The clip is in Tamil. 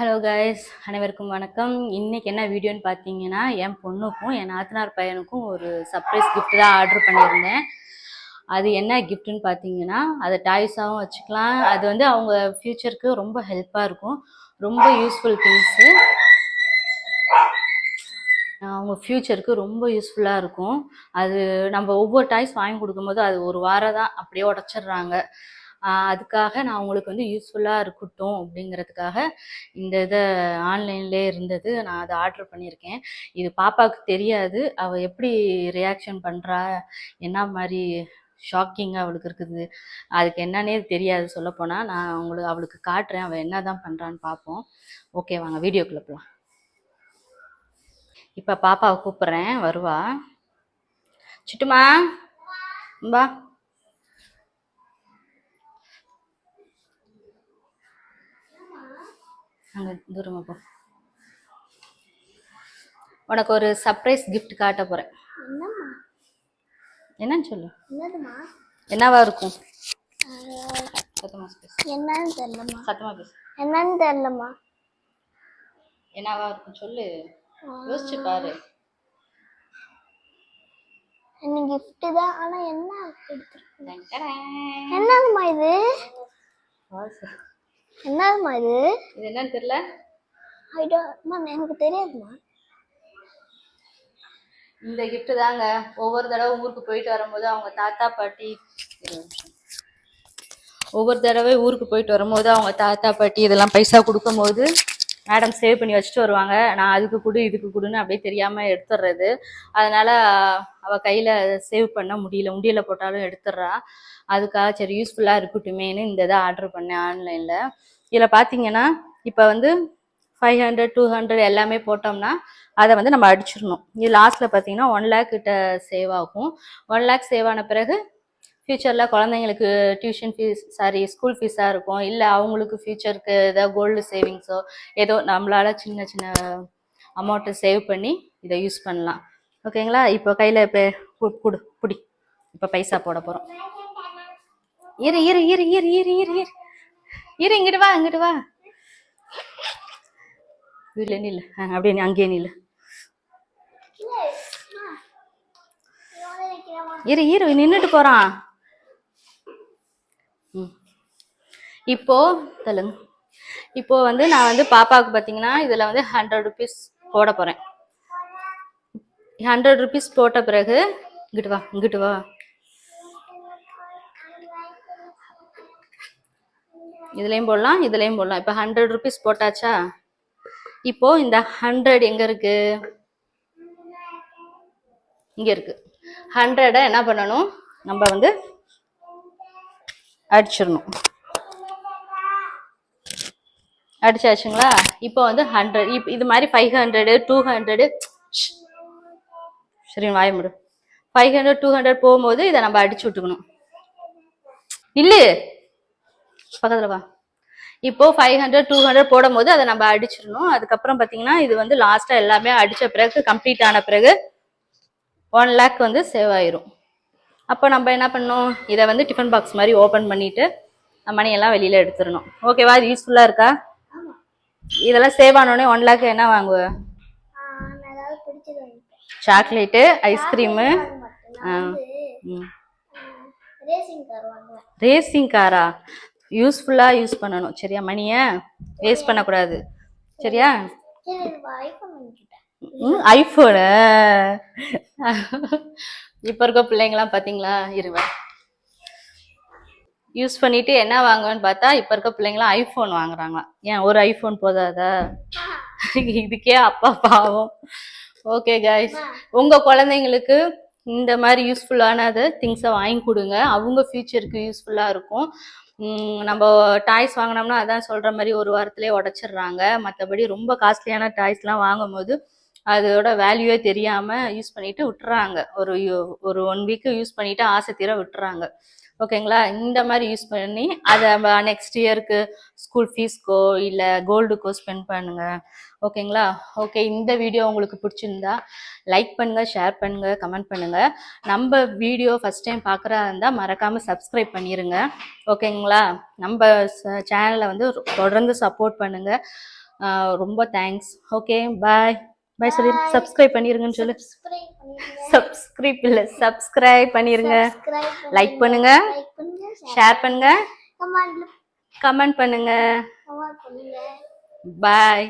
ஹலோ கைஸ் அனைவருக்கும் வணக்கம். இன்றைக்கி என்ன வீடியோன்னு பார்த்தீங்கன்னா என் பொண்ணுக்கும் என் நாத்தனார் பையனுக்கும் ஒரு சர்ப்ரைஸ் கிஃப்ட் தான் ஆர்டர் பண்ணியிருந்தேன். அது என்ன கிஃப்ட்னு பார்த்தீங்கன்னா அதை டாய்ஸாகவும் வச்சுக்கலாம். அது வந்து அவங்க ஃப்யூச்சருக்கு ரொம்ப ஹெல்ப்பாக இருக்கும். ரொம்ப யூஸ்ஃபுல் திங்ஸு அவங்க ஃப்யூச்சருக்கு ரொம்ப யூஸ்ஃபுல்லாக இருக்கும். அது நம்ம ஒவ்வொரு டாய்ஸ் வாங்கி கொடுக்கும்போது அது ஒரு வாரம் தான் அப்படியே உடச்சிடுறாங்க. அதுக்காக நான் உங்களுக்கு வந்து யூஸ்ஃபுல்லாக இருக்கட்டும் அப்படிங்கிறதுக்காக இந்த இதை ஆன்லைன்லேயே இருந்தது. நான் அதை ஆர்டர் பண்ணியிருக்கேன். இது பாப்பாவுக்கு தெரியாது. அவள் எப்படி ரியாக்ஷன் பண்ணுறா என்ன மாதிரி ஷாக்கிங்காக அவளுக்கு இருக்குது? அதுக்கு என்னன்னே தெரியாது சொல்லப்போனால் நான் உங்களுக்கு அவளுக்கு காட்டுறேன். அவள் என்ன தான் பண்ணுறான்னு பார்ப்போம் ஓகே வாங்க வீடியோக்குள்ளே போகலாம் இப்போ பாப்பாவை கூப்பிட்றேன். வருவா. சிட்டுமா? வா. அங்கே தூரமாக போ. உனக்கு ஒரு சர்ப்ரைஸ் gift காட்ட போகிறேன் என்னம்மா? என்னன்னு சொல்லு. என்னவா இருக்கும்? என்னன்னு தெரியலம்மா. சத்தமா பேசு. என்னன்னு தெரியலம்மா. என்னவா இருக்கும் சொல்லு. யோசிச்சு பாரு. எனக்கு gift தான் ஆனா என்ன எடுத்துருக்கு டங் டடங். என்னதுமா இது? வாசு. என்னதுமா இது இது என்னன்னு தெரியல ஐடோ அம்மா எனக்கு தெரியாதுமா இந்த gift தாங்க ஒவ்வொரு தடவை ஊருக்கு போயிட்டு வரும்போது அவங்க தாத்தா பாட்டி. ஒவ்வொரு தடவை ஊருக்கு போயிட்டு வரும்போது அவங்க தாத்தா பாட்டி இதெல்லாம் பைசா கொடுக்கும்போது மேடம் சேவ் பண்ணி வச்சுட்டு வருவாங்க. நான் அதுக்கு கொடு இதுக்கு கொடுன்னு அப்படியே தெரியாமல் எடுத்துடுறது அதனால் அவள் கையில் சேவ் பண்ண முடியல. முடியல போட்டாலும் எடுத்துடுறா அதுக்காக சரி யூஸ்ஃபுல்லாக இருக்கட்டுமேன்னு இந்த இதை ஆர்டர் பண்ணேன் ஆன்லைனில் இதில் பார்த்தீங்கன்னா இப்போ வந்து ஃபைவ் ஹண்ட்ரட் டூ ஹண்ட்ரட் எல்லாமே போட்டோம்னா அதை வந்து நம்ம அடிச்சிடணும். இது லாஸ்ட்டில் பார்த்தீங்கன்னா ஒன் லேக் கிட்ட சேவ் ஆகும். ஒன் லேக் சேவ் ஆன பிறகு ஃப்யூச்சரில் குழந்தைங்களுக்கு டியூஷன் ஃபீஸ் சாரி ஸ்கூல் ஃபீஸாக இருக்கும். இல்லை அவங்களுக்கு ஃப்யூச்சருக்கு ஏதாவது கோல்டு சேவிங்ஸோ ஏதோ நம்மளால சின்ன சின்ன அமௌண்ட்டை சேவ் பண்ணி இதை யூஸ் பண்ணலாம். ஓகேங்களா இப்போ கையில் இப்போ குடு பிடி இப்போ பைசா போட போகிறோம் இரு இரு இரு இரு இரு இரு இரு. இரு இங்கிட்டு வா இங்கிட்டு வா. வீட்டில் நில்லு. அப்படியே நீ அங்கேயே நில்லு. இரு இரு நின்றுட்டு போகிறான் இப்போ தெலுங்கு இப்போ வந்து நான் வந்து பாப்பாவுக்கு பார்த்தீங்கன்னா இதில் வந்து ஹண்ட்ரட் ருபீஸ் போட போகிறேன் ஹண்ட்ரட் ருபீஸ் போட்ட பிறகு இங்கிட்டு வா இங்கிட்டு வா. இதுலேயும் போடலாம் இதுலேயும் போடலாம். இப்போ ஹண்ட்ரட் ருபீஸ் போட்டாச்சா? இப்போ இந்த ஹண்ட்ரட் எங்க இருக்கு? இங்க இருக்கு. ஹண்ட்ரடை என்ன பண்ணணும்? நம்ம வந்து அடிச்சிடணும். அடிச்சாச்சுங்களா? இப்போ வந்து ஹண்ட்ரட் இப் இது மாதிரி ஃபைவ் ஹண்ட்ரடு டூ ஹண்ட்ரடு சரி வாய முடு. ஃபைவ் ஹண்ட்ரட் டூ ஹண்ட்ரட் போகும்போது இதை நம்ம அடிச்சு விட்டுக்கணும். இல்லு. பக்கத்துல வா. இப்போ ஃபைவ் ஹண்ட்ரட் டூ ஹண்ட்ரட் போடும் போது அதை நம்ம அடிச்சிடணும். அதுக்கப்புறம் பார்த்தீங்கன்னா இது வந்து லாஸ்டா எல்லாமே அடிச்ச பிறகு கம்ப்ளீட் ஆன பிறகு ஒன் லேக் வந்து சேவ் ஆயிரும். அப்போ நம்ம என்ன பண்ணணும்? இதை வந்து டிஃபன் பாக்ஸ் மாதிரி ஓப்பன் பண்ணிட்டு மணி எல்லாம் வெளியில எடுத்துடணும். ஓகேவா இது யூஸ்ஃபுல்லா இருக்கா? இதெல்லாம் சேவ் ஆனோடனே ஒன் லேக் என்ன வாங்குவ? Chocolate ice cream racing car யூஸ்ஃபுல்லாக யூஸ் பண்ணணும். சரியா மணியை? வேஸ்ட் பண்ணக்கூடாது. சரியா? ம் ஐஃபோனு இப்போ இருக்க பிள்ளைங்களாம் பார்த்தீங்களா இருவன் யூஸ் பண்ணிட்டு என்ன வாங்குவேன்னு பார்த்தா இப்போ இருக்க பிள்ளைங்களாம் ஐஃபோன் வாங்குறாங்க ஏன் ஒரு ஐஃபோன் போதாதா? இதுக்கே அப்பா பாவம். ஓகே கைஸ் உங்கள் குழந்தைங்களுக்கு இந்த மாதிரி யூஸ்ஃபுல்லானது திங்ஸை வாங்கி கொடுங்க. அவங்க ஃபியூச்சருக்கு யூஸ்ஃபுல்லாக இருக்கும். நம்ம டாய்ஸ் வாங்கினோம்னா அதான் சொல்கிற மாதிரி ஒரு வாரத்திலே உடச்சிடுறாங்க. மற்றபடி ரொம்ப காஸ்ட்லியான டாய்ஸ்லாம் வாங்கும்போது அதோட வேல்யூவே தெரியாம யூஸ் பண்ணிட்டு விட்டுறாங்க. ஒரு ஒரு ஒன் வீக் யூஸ் பண்ணிட்டு ஆசை தீர விட்டுறாங்க. ஓகேங்களா இந்த மாதிரி யூஸ் பண்ணி அதை நெக்ஸ்ட் இயருக்கு ஸ்கூல் ஃபீஸ்க்கோ இல்லை கோல்டுக்கோ ஸ்பெண்ட் பண்ணுங்க. ஓகேங்களா ஓகே இந்த வீடியோ உங்களுக்கு பிடிச்சிருந்தா லைக் பண்ணுங்க ஷேர் பண்ணுங்க கமெண்ட் பண்ணுங்க. நம்ம வீடியோ ஃபர்ஸ்ட் டைம் பார்க்குறா இருந்தால் மறக்காம சப்ஸ்கிரைப் பண்ணிருங்க. ஓகேங்களா நம்ம சேனலை வந்து தொடர்ந்து சப்போர்ட் பண்ணுங்க. ரொம்ப தேங்க்ஸ் ஓகே பாய் பாய் சொல்லி சப்ஸ்கிரைப் பண்ணிருங்கன்னு சொல்லு. சப்ஸ்கிரைப் இல்ல சப்ஸ்கிரைப் பண்ணிருங்க. லைக் பண்ணுங்க. ஷேர் பண்ணுங்க. கமெண்ட் பண்ணுங்க. பாய்